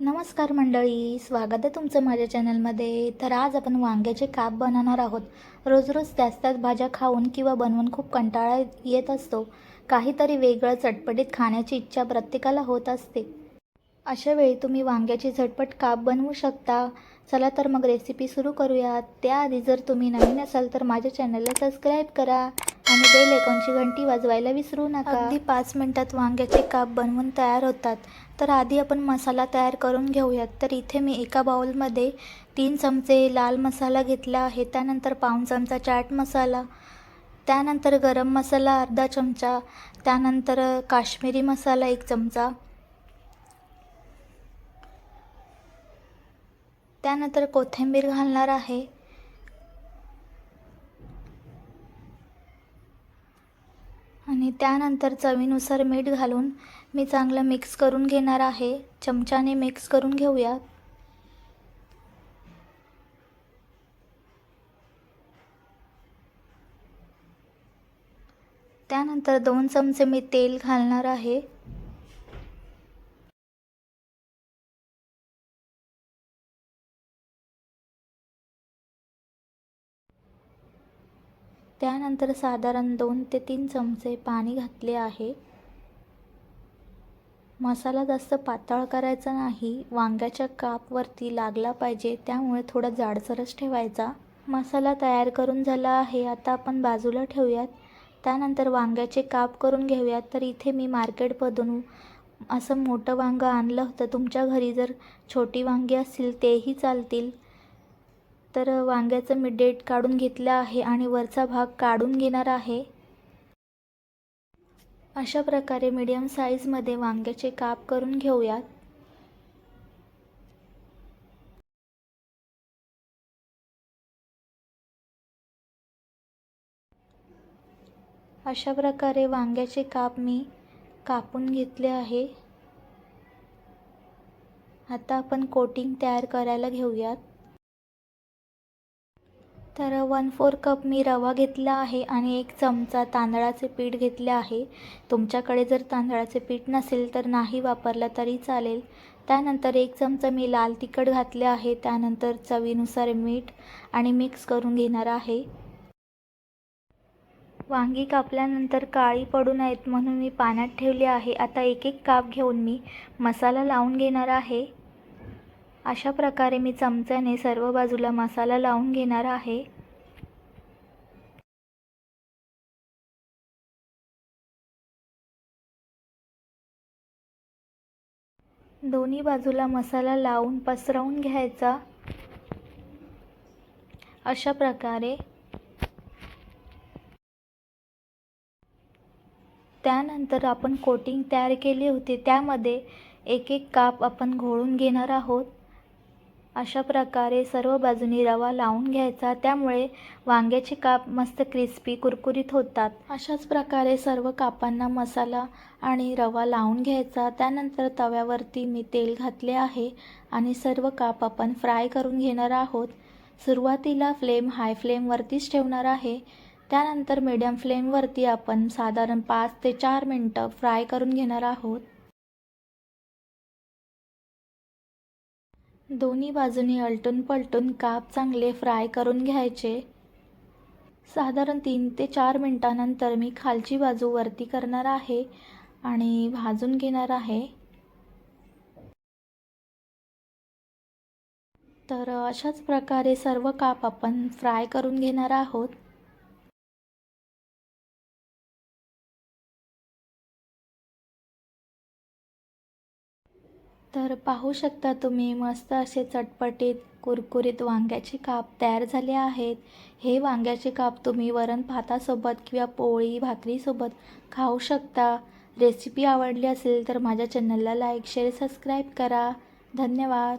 नमस्कार मंडळी स्वागत आहे तुमचं माझ्या चॅनलमध्ये. तर आज आपण वांग्याचे काप बनवणार आहोत. रोज रोज त्याच त्याच भाज्या खाऊन किंवा बनवून खूप कंटाळा येत असतो. काहीतरी वेगळं चटपटीत खाण्याची इच्छा प्रत्येकाला होत असते. अशा वेळी तुम्ही वांग्याची झटपट काप बनवू शकता. चला तर मग रेसिपी सुरू करूयात. त्याआधी जर तुम्ही नवीन असाल तर माझ्या चॅनलला सबस्क्राईब करा. आणि बेल आयकॉनची घंटी वाजवायला विसरू नका. अगदी पाच मिनटात वांग्याचे काप बनवून तयार होतात. तर आधी आपण मसाला तयार करून घेऊयात. तर इथे मी एका बाउलमध्ये तीन चमचे लाल मसाला घेतला आहे. त्यानंतर पाऊण चमचा चाट मसाला त्यानंतर गरम मसाला अर्धा चमचा त्यानंतर काश्मीरी मसाला एक चमचा त्यानंतर कोथिंबीर घालणार आहे. आणि त्यानंतर चवीनुसार मीठ घालून मी चांगलं मिक्स करून घेणार आहे. चमच्याने मिक्स करून घेऊयात. त्यानंतर दोन चमचे मी तेल घालणार आहे. त्यानंतर साधारण दोन ते तीन चमचे पाणी घातले आहे. मसाला जास्त पातळ करायचा नाही वांग्याच्या कापवरती लागला पाहिजे त्यामुळे थोडा जाडसरच ठेवायचा. मसाला तयार करून झाला आहे आता आपण बाजूला ठेवूयात. त्यानंतर वांग्याचे काप करून घेऊयात. तर इथे मी मार्केटमधून असं मोठं वांगं आणलं होतं. तुमच्या घरी जर छोटी वांगी असतील तेही चालतील. तर वांग्याचं मी डेट काढून घेतलं आहे आणि वरचा भाग काढून घेणार आहे. अशा प्रकारे मीडियम साईजमध्ये वांग्याचे काप करून घेऊयात. अशा प्रकारे वांग्याचे काप मी कापून घेतले आहे. आता आपण कोटिंग तयार करायला घेऊयात. तर वन फोर कप मी रवा घेतला आहे आणि एक चमचा तांदळाचे पीठ घेतले आहे. तुमच्याकडे जर तांदळाचे पीठ नसेल तर नाही वापरलं तरी चालेल. त्यानंतर एक चमचा मी लाल तिखट घातले आहे. त्यानंतर चवीनुसार मीठ आणि मिक्स करून घेणार आहे. वांगी कापल्यानंतर काळी पडू नयेत म्हणून मी पाण्यात ठेवली आहे. आता एक एक काप घेऊन मी मसाला लावून घेणार आहे. अशा प्रकारे मी चमच्याने सर्व बाजूला मसाला लावून घेणार आहे. दोन्ही बाजूला मसाला लावून पसरवून घ्यायचा. अशा प्रकारे. त्यानंतर आपण कोटिंग तयार केली होती. त्यामध्ये एक एक काप आपण घोळून घेणार आहोत. अशा प्रकारे सर्व बाजूनी रवा लावून घ्यायचा. त्यामुळे वांग्याचे काप मस्त क्रिस्पी कुरकुरीत होतात. अशाच प्रकारे सर्व कापांना मसाला आणि रवा लावून घ्यायचा. त्यानंतर तव्यावरती मी तेल घातले आहे आणि सर्व काप आपण फ्राय करून घेणार आहोत. सुरुवातीला फ्लेम हाय फ्लेमवरतीच ठेवणार आहे. त्यानंतर मीडियम फ्लेमवरती आपण साधारण पाच ते चार मिनटं फ्राय करून घेणार आहोत. दोन्ही बाजूनी अलटून पलटून काप चांगले फ्राय करून घ्यायचे. साधारण तीन ते चार मिनटानंतर मी खालची बाजू वरती करणार आहे आणि भाजून घेणार आहे. तर अशाच प्रकारे सर्व काप आपण फ्राय करून घेणार आहोत. तर पाहू शकता तुम्ही मस्त असे चटपटीत कुरकुरीत वांग्याचे काप तयार झाले आहेत. हे वांग्याचे काप तुम्ही वरण भातासोबत किंवा पोळी भाकरीसोबत खाऊ शकता. रेसिपी आवडली असेल तर माझ्या चॅनलला लाईक शेअर सबस्क्राईब करा. धन्यवाद.